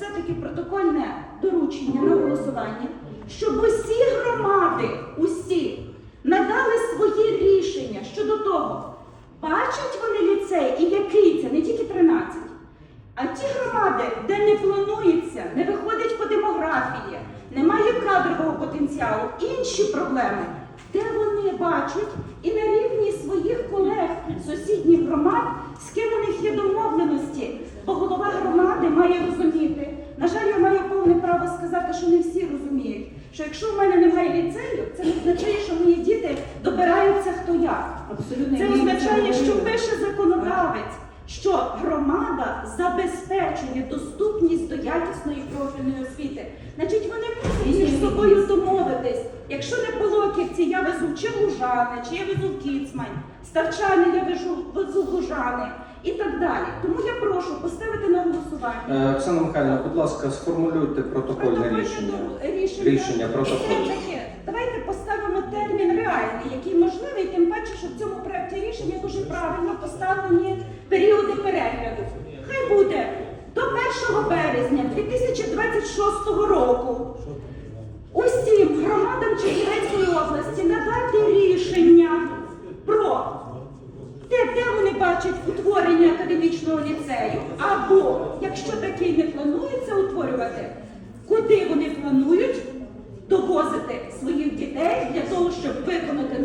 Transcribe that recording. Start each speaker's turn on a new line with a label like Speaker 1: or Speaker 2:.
Speaker 1: все-таки протокольне доручення на голосування, щоб усі громади, усі надали свої рішення щодо того, бачать вони ліцей і який це, не тільки 13. А ті громади, де не планується, не виходить по демографії, немає кадрового потенціалу, інші проблеми, де вони бачать і на рівні своїх колег сусідніх громад, з ким у них є домовленості, бо голова громади має розуміти. На жаль, я маю повне право сказати, що не всі розуміють, що якщо в мене немає ліцею, це не означає, що мої діти добираються хто як.
Speaker 2: Абсолютно
Speaker 1: Це означає, що пише законодавець, що громада забезпечує доступність до якісної профільної освіти. Значить, вони мусять між собою домовитись. Якщо не везу чи Лужани, чи я везу Кіцмань, Старчани я везу, везу Лужани і так далі. Тому я прошу поставити на голосування.
Speaker 3: Е, Оксана Михайлівна, будь ласка, сформулюйте протокольне
Speaker 1: Протокольне
Speaker 3: рішення.
Speaker 1: рішення.
Speaker 3: Рішення.
Speaker 1: І все таки, Давайте поставимо термін реальний, який можливий, тим паче, що в цьому проєкті рішення дуже правильно поставлені періоди перегляду. Хай буде до 1 березня 2026 року усім громадам Чернівецької області надати рішення про те, де вони бачать утворення академічного ліцею, або якщо такий не планується утворювати, куди вони планують довозити своїх дітей для того, щоб виконати